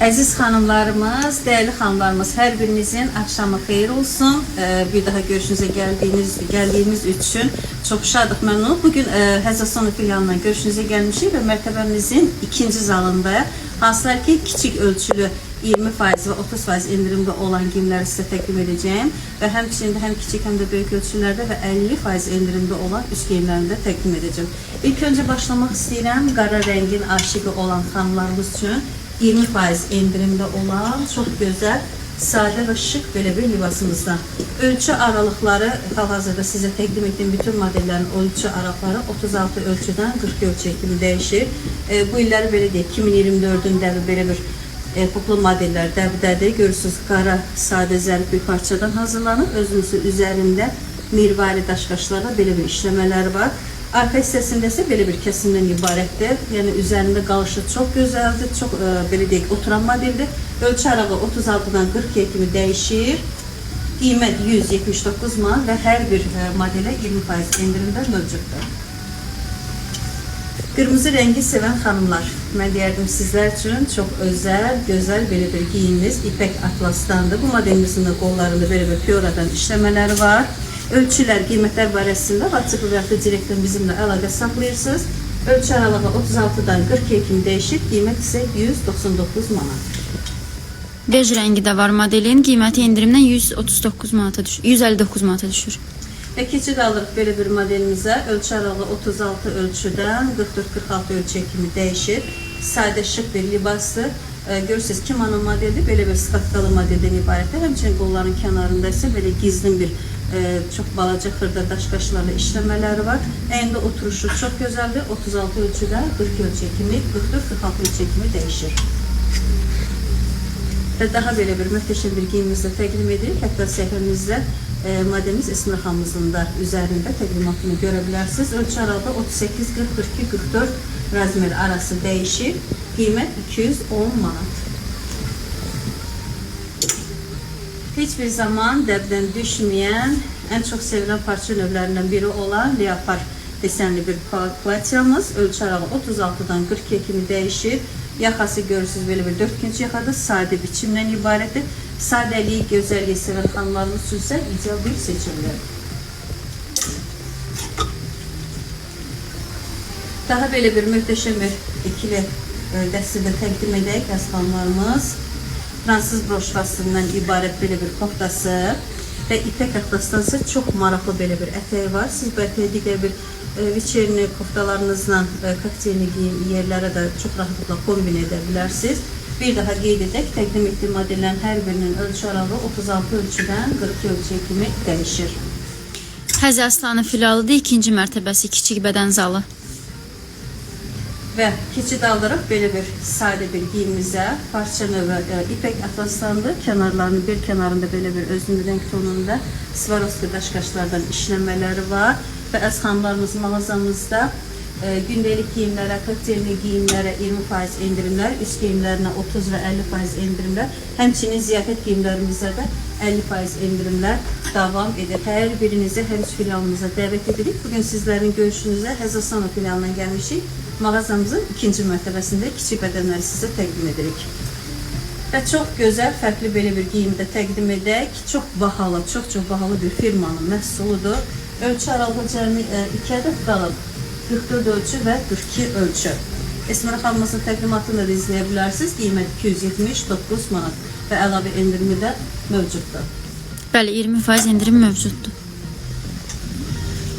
Əziz xanımlarımız, dəyərli xanımlarımız, hər birinizin axşamı xeyir olsun. Ee, Bir daha görüşünüzə gəldiyiniz, gəldiyimiz üçün çox şadıq, məmnunuq. Bugün e, Həzəsonu filialından görüşünüzə gəlmişik və mərtəbəmizin ikinci zalında hansılar ki, kiçik ölçülü 20% və 30% endirimdə olan giyimləri sizə təqdim edəcəyim və həmçinin həm kiçik, həm də böyük ölçülərdə və 50% endirimdə olan üst geyimlərini də təqdim edəcəm. İlk öncə başlamaq istəyirəm qara rəngin aşıqı olan xanımlarımız üçün 20% endirimdə olan çox gözəl, sadə və şık belə bir libasımızdan. Ölçü aralıqları hal-hazırda sizə təqdim etdiyim bütün modellərin ölçü aralıqları 36 ölçüdən 40 ölçüyə kimi dəyişir. E, bu illəri belə deyək, 2024-ün dəvi belə bir e, puplu modeller dəbdədir. Görürsünüz qara sadə zərif bir parçadan hazırlanıb. Özünüzün üzərində mirvari daşqaşlarla belə bir işləmələri var. Arka hissəsində isə belə bir kəsimdən ibarətdir. Yəni üzərində qalışı çox gözəldir, çox e, belə deyək, oturan modeldir. Ölçü aralığı 36-dan 40-ya kimi dəyişir. Qiymət 179 manat və hər bir e, modelə 20% endirimdə mövcuddur. Qırmızı rəngi sevən xanımlar, mən deyərdim sizlər üçün çox özəl, gözəl belə bir geyimimiz ipək atlasdandır. Bu modelimizin də qollarında belə bir pioradan işləmələri var. Ölçülər, qiymətlər barəsində WhatsApp və ya da direktdən bizimlə əlaqə saxlayırsınız. Ölçü aralığı 36-dan 40-ya kimi dəyişir, qiymət isə 199 manat. Bej rəngi də var modelin. Qiyməti endirimdən 139 manata düşür. 159 manata düşür. Və keçid alırıq belə bir modelimizə. Ölçü aralığı 36 ölçüdən 44-46 ölçüyə kimi dəyişir. Sadə şık bir libasdır. E, görürsünüz kimono modeli belə bir skatkalı modeldən ibarətdir. Həmçinin qolların kənarında isə belə gizlin bir e, çox balaca xırda daş qaşlarla işləmələri var. Əyində oturuşu çox gözəldir. 36 ölçüdən 40 ölçüyə kimi, 44-46 ölçüyə kimi dəyişir. Və daha belə bir möhtəşəm bir geyimimizlə təqdim edirik. Hətta səhifəmizdə e, modelimiz Esmer xanımızın da üzərində təqdimatını görə bilərsiniz. Ölçü aralığı 38, 40, 42, 44 razmer arası dəyişir. Qiymət 210 manat. Heç bir zaman dəbdən düşməyən, ən çox sevilən parça növlərindən biri olan leopar desenli bir platyamız. Ölçü aralığı 36-dan 40-ya kimi dəyişir. Yaxası görürsünüz belə bir dörtgünc yaxadır. Sadə biçimdən ibarətdir. Sadəliyi, gözəlliyi sevən xanımlarımız üçün isə ideal bir seçimdir. Daha belə bir möhtəşəm bir ikili dəstədə təqdim edək əzxanlarımız. Fransız broşkasından ibarət belə bir koftası və ipək atlasdan isə çox maraqlı belə bir ətəyi var. Siz bu ətəyi digər bir e, viçerni koftalarınızla e, kokteylni giyim yerlərə də çox rahatlıqla kombin edə bilərsiniz. Bir daha qeyd edək, təqdim etdiyim modellərin hər birinin ölçü aralığı 36 ölçüdən 42 ölçüyə kimi dəyişir. Həzə Aslanı filialıdır, ikinci mərtəbəsi kiçik bədən zalı. Və keçid aldırıq belə bir sadə bir giyimimizə parça növü e, ipək atlaslandı. Kənarlarının bir kənarında belə bir özünün renk tonunda Swarovski daş qaşlardan işləmələri var və əz xanımlarımız mağazamızda e, gündəlik giyimlərə, kokteylli giyimlərə 20% endirimlər, üst giyimlərinə 30 və 50% endirimlər, həmçinin ziyafət giyimlərimizdə də 50% endirimlər davam edir. Hər birinizi hər üç filialımıza dəvət edirik. Bugün sizlərin görüşünüzə Həzasano filialından gəlmişik. Mağazamızın ikinci mərtəbəsində kiçik bədənləri sizə təqdim edirik. Və çox gözəl, fərqli belə bir geyimdə təqdim edək. Çox bahalı, çox-çox bahalı bir firmanın məhsuludur. Ölçü aralığı cəmi 2 ədəd qalıb. 44 ölçü və 42 ölçü. Esmer xanımızın təqdimatını da izləyə bilərsiniz. Qiymət 279 manat və əlavə endirimi də mövcuddur. Bəli, 20% endirim mövcuddur.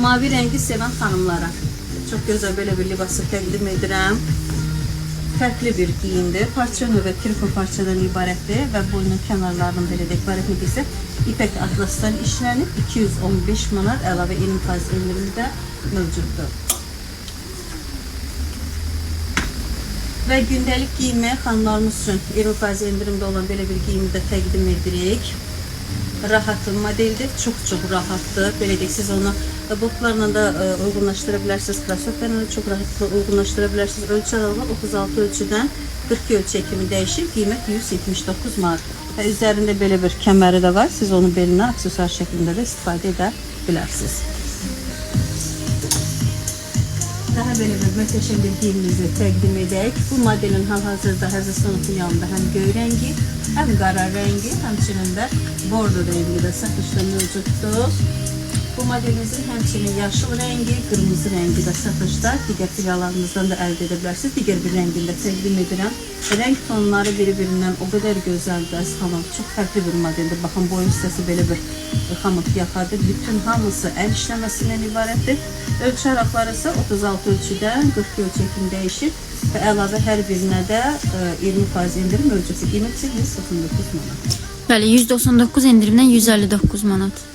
Mavi rəngi sevən xanımlara çox gözəl belə bir libası təqdim edirəm. Fərqli bir geyimdir. Parça növə triko parçadan ibarətdir və boynun kənarlarının belə dekorativ isə ipək atlasdan işlənib 215 manat əlavə 20% endirimi də mövcuddur. Və gündəlik giyimə xanımlarımız üçün 20% endirimdə olan belə bir geyimi də təqdim edirik. Rahat modeldir, çox-çox rahatdır. Belə deyək, siz onu botlarla da e, uyğunlaşdıra bilərsiniz, krasovkalarla da çox rahatlıkla uyğunlaşdıra bilərsiniz. Ölçü aralığı 36 ölçüdən 42 ölçüyə kimi dəyişir. Qiymət 179 manat. Və üzərində belə bir kəməri də var. Siz onu belinə aksesuar şəklində də istifadə edə bilərsiniz. Belə bir möhtəşəm bir giyimimizi təqdim edək. Bu modelin hal-hazırda Həzəstanın yanında həm göy rəngi, həm qara rəngi, həmçinin də bordo rəngi də satışda mövcuddur. Bu modelimizin həmçinin yaşıl rəngi, qırmızı rəngi də satışda. Digər filiallarımızdan da əldə edə bilərsiniz. Digər bir rəngində təqdim edirəm. Rəng tonları bir-birindən o qədər gözəldir, xanım. Çox fərqli bir modeldir. Baxın, boyun hissəsi belə bir xamut yaxadır. Bütün hamısı əl işləməsindən ibarətdir. Ölçü araqları isə 36 ölçüdən 40 ölçəkini dəyişir və əlavə hər birinə də e, 20% indirim mövcuddur. Qiyməti 199 manat. Bəli, 199 endirimdən 159 manat.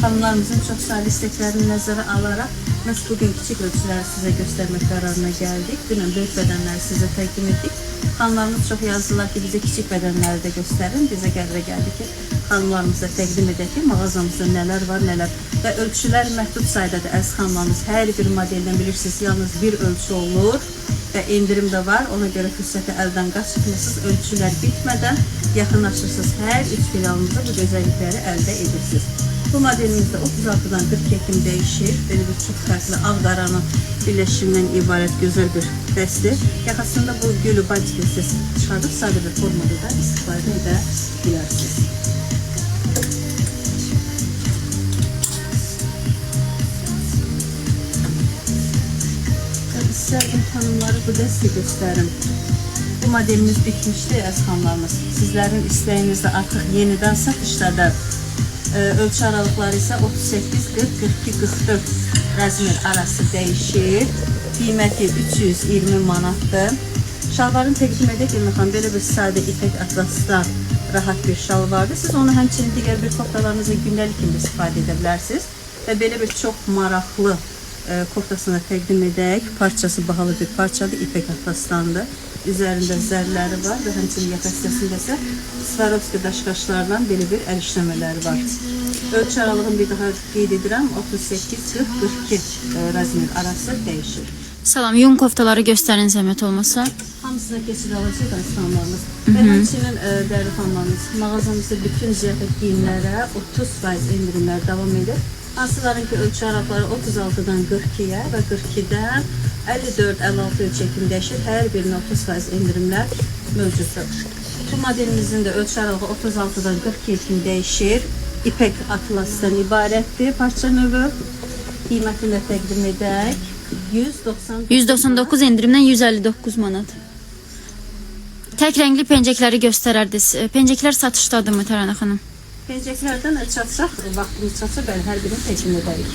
Xanımlarımızın çox saylı isteklərini nəzərə alaraq biz bugün kiçik ölçüləri sizə göstərmək qərarına gəldik. Dünən böyük bədənləri sizə təqdim etdik. Xanımlarımız çox yazdılar ki, bizə kiçik bədənləri də göstərin. Bizə qərarə gəldi ki, xanımlarımıza təqdim edək ki, mağazamızda nələr var, nələr. Və ölçülər məhdud saydadır əziz xanımlarımız. Hər bir modeldən bilirsiniz, yalnız bir ölçü olur və endirim də var. Ona görə fürsəti əldən qaçırmırsınız. Ölçülər bitmədən yaxınlaşırsınız. Hər üç filialımızda bu gözəllikləri əldə edirsiniz. Bu modelimizdə 36-dan 40 kim dəyişir. Belə bir çox fərqli ağ-qaranın birləşimindən ibarət gözəl bir dəstir. Yaxasında bu gülü batik siz çıxardıb sadə bir formada da bilərsiniz. Tabii İstərdim tanımları bu dəstə göstərim. Bu modelimiz xanımlarımız. Sizlərin istəyinizdə artıq yenidən satışdadır. Ee, ölçü aralıkları ise 38, 40, 42, 44 razmer arası değişir. Qiyməti 320 manatdır. Şalvarın təqdim edək Elməxan belə bir sadə ipək atlasdan rahat bir şalvardır. Siz onu həmçinin digər bir koftalarınızda gündəlik kimi istifadə edə bilərsiniz. Və belə bir çox maraqlı e, koftasını təqdim edək. Parçası bahalı bir parçadır, ipək atlasdandır. Üzərində zərləri var və həmçinin yaxa hissəsində isə Swarovski daşqaşlardan belə bir əl işləmələri var. Ölçü aralığını bir daha qeyd edirəm. 38-40-42 e, razmer arası dəyişir. Salam, yun koftaları göstərin zəhmət olmasa. Hamısına keçid alacaq aslanlarımız. Və həmçinin e, dəyərli xanımlarımız, mağazamızda bütün ziyafət giyimlərə 30% endirimlər davam edir. Hansıların ki ölçü araqları 36-dan 42-yə və 42-dən 54-56 ölçəkini dəyişir. Hər birinə 30% endirimlər mövcuddur. Bu modelimizin də ölçü aralığı 36-dan 42 kimi dəyişir. Atlasdan ibarətdir parça növü. Qiymətini də təqdim edək. 190 199 endirimdən 159 manat. Tək rəngli pencəkləri göstərərdiniz. Pencəklər satışdadırmı Tərana xanım? Pencəklərdən çatacaq, vaxtımız çatsa bəli hər birini təqdim edərik.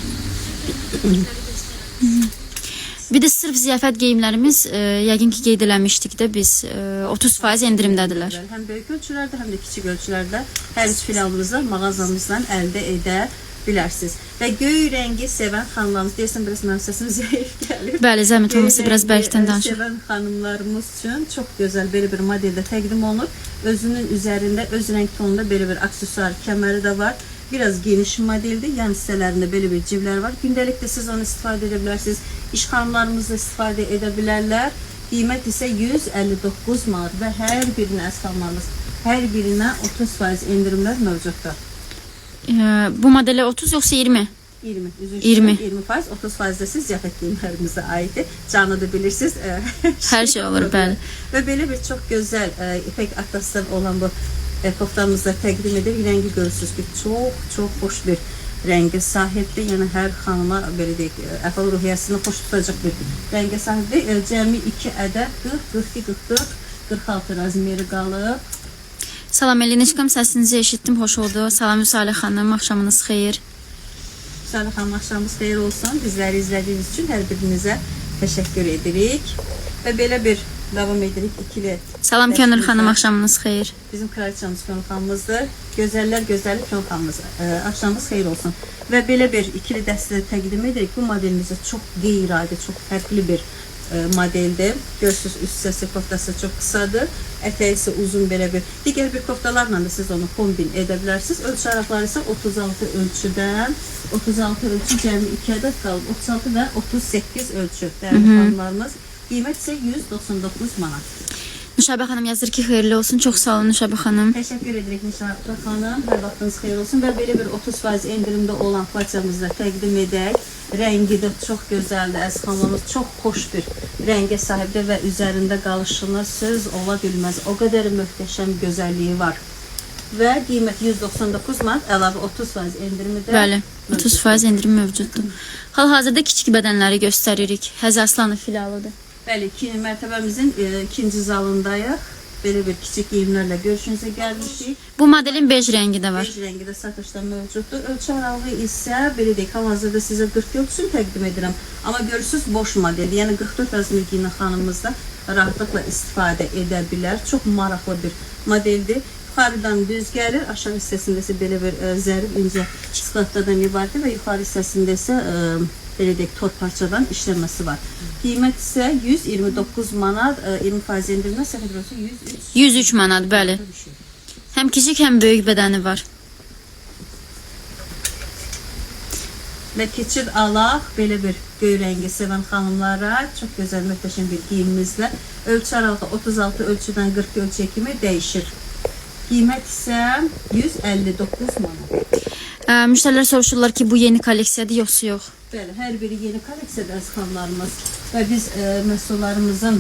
Bir də sırf ziyafət geyimlərimiz e, yəqin ki qeyd eləmişdik də biz e, 30% endirimdədirlər. Həm böyük ölçülərdə, həm də kiçik ölçülərdə hər üç filialımızda mağazamızdan əldə edə bilərsiniz. Və göy rəngi sevən xanımlarımız, deyirsən biraz mənim səsim zəif gəlir. Bəli, zəhmət olmasa biraz bərkdən rəngi, danışın. Sevən xanımlarımız üçün çox gözəl belə bir modeldə təqdim olunur. Özünün üzərində öz rəng tonunda belə bir aksesuar kəməri də var. Biraz geniş modeldir. Yan hissələrində belə bir civlər var. Gündəlikdə siz onu istifadə edə bilərsiniz. İş xanımlarımız da istifadə edə bilərlər. Qiymət isə 159 manat və hər birinə əsxanlarımız hər birinə 30% endirimlər mövcuddur. E, bu modelə 30 yoxsa 20? 20, üzr 20. 20 faiz, 30 faiz də siz ziyafət geyimlərimizə aiddir. Canı da bilirsiniz. e, Hər şey olur, bəli. Və belə bir çox gözəl e, ipək atlasdan olan bu e, koftamızda təqdim edir. Rəngi görürsünüz ki, çox çox xoş bir rəngə sahibdir. Yəni hər xanıma belə deyək, e, əhval ruhiyyəsini xoş tutacaq bir rəngə sahibdir. E, cəmi 2 ədəd 40, 42, 44, 46 razmeri qalıb. Salam Elinişkam, səsinizi eşitdim, xoş oldu. Salam Müsalih xanım, axşamınız xeyir. Salih xanım axşamınız xeyir olsun. Bizləri izlədiyiniz üçün hər birinizə təşəkkür edirik. Və belə bir davam edirik ikili. Salam Könül xanım, axşamınız xeyir. Bizim kraliçamız Könül xanımızdır. Gözəllər gözəli Könül xanımız. Ə, axşamınız xeyir olsun. Və belə bir ikili dəstə təqdim edirik. Bu modelimizdə çox qeyri-adi, çox fərqli bir modeldir. Görürsüz üst hissəsi koftası çox qısadır. Ətəyi isə uzun belə bir. Digər bir koftalarla da siz onu kombin edə bilərsiniz. Ölçü araqları isə 36 ölçüdən 36 ölçü cəmi 2 ədəd qalıb 36 və 38 ölçü dəyərli xanımlarımız. Qiymət isə 199 manat. Nuşabə xanım yazır ki, xeyirli olsun. Çox sağ olun Nuşabə xanım. Teşekkür edirik Nişabə xanım. Hər vaxtınız xeyir olsun və belə bir 30% endirimdə olan parçamızı da təqdim edək. Rəngi də çox gözəldir. Əziz xanımlarımız çox xoş bir rəngə sahibdir və üzərində qalışına söz ola bilməz. O qədər möhtəşəm gözəlliyi var. Və qiymət 199 manat, əlavə 30% endirimi də Bəli, 30% endirim mövcuddur. Hal-hazırda kiçik bədənləri göstəririk. Həzərslanı filialıdır. Bəli, mərtəbəmizin e, ikinci zalındayıq. Belə bir kiçik geyimlərlə görüşünüzə gəlmişik. Bu modelin bej rəngi də var. Bej rəngi də satışda mövcuddur. Ölçü aralığı isə belə deyək, hal-hazırda sizə 44 üçün təqdim edirəm. Amma görürsüz boş modeldir. Yəni 44 razmer giyinən xanımımız da rahatlıqla istifadə edə bilər. Çox maraqlı bir modeldir. Yuxarıdan düz gəlir, aşağı hissəsində isə belə bir ə, zərif incə sklatdadan ibarətdir və yuxarı hissəsində isə ə, belə deyək, tor parçadan işləməsi var. Qiymət isə 129 manat, ə, 20% endirimlə səhv edirəmsə 103 103 manat, bəli. Həm kiçik, həm böyük bədəni var. Və keçid alaq belə bir göy rəngi sevən xanımlara çox gözəl möhtəşəm bir geyimimizlə ölçü aralığı 36 ölçüdən 40 ölçüyə kimi dəyişir. Qiymət isə 159 manat. Ə, müştərilər soruşurlar ki, bu yeni kolleksiyadır yoxsa yox? Bəli, hər biri yeni kolleksiyadır əziz xanımlarımız və biz e, məhsullarımızın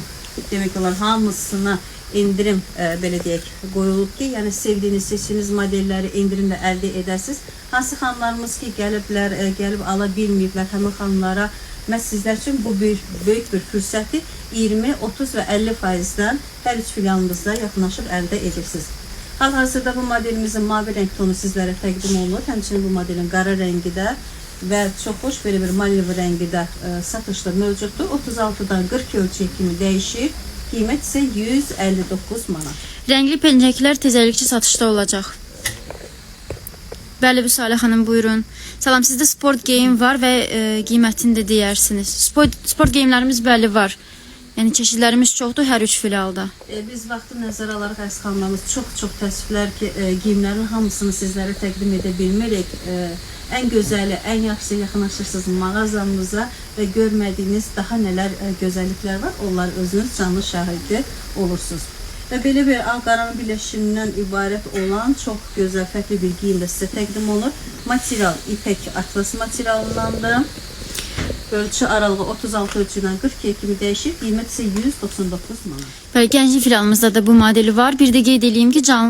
demək olar hamısına endirim e, belə deyək qoyulub ki, yəni sevdiyiniz, seçdiyiniz modelləri endirimlə əldə edəsiniz. Hansı xanımlarımız ki, gəliblər, e, gəlib ala bilməyiblər, həmin xanımlara mən sizlər üçün bu bir böyük bir fürsəti 20, 30 və 50 faizdən hər üç filialımızda yaxınlaşıb əldə edirsiniz. Hal-hazırda bu modelimizin mavi rəng tonu sizlərə təqdim olunur. Həmçinin bu modelin qara rəngi də və çox xoş belə bir maliv rəngi də e, satışda mövcuddur. 36-dan 40 ölçüyə kimi dəyişir. Qiymət isə 159 manat. Rəngli pencəklər tezəlikçi satışda olacaq. Bəli, Salih xanım buyurun. Salam, sizdə sport geyim var və e, qiymətini də deyərsiniz. Sport sport geyimlərimiz bəli var. Yəni çeşidlərimiz çoxdur hər üç filialda. E, biz vaxtı nəzərə alaraq əziz xanımlarımız çox-çox təəssüflər ki, e, geyimlərin hamısını sizlərə təqdim edə bilmirik. E, ən gözəli, ən yaxşısı yaxınlaşırsınız mağazamıza və görmədiyiniz daha nələr e, gözəlliklər var, onlar özünüz canlı şahidi olursunuz. Və belə bir ağ-qaranın birləşimindən ibarət olan çox gözəl, fərqli bir geyim də sizə təqdim olunur. Material ipək atlas materialındandır. Ölçü aralığı 36 ölçüdən 42 kimi dəyişir. Qiymət isə 199 manat. Bəli, Gənclik filialımızda da bu modeli var. Bir də qeyd ki, canlı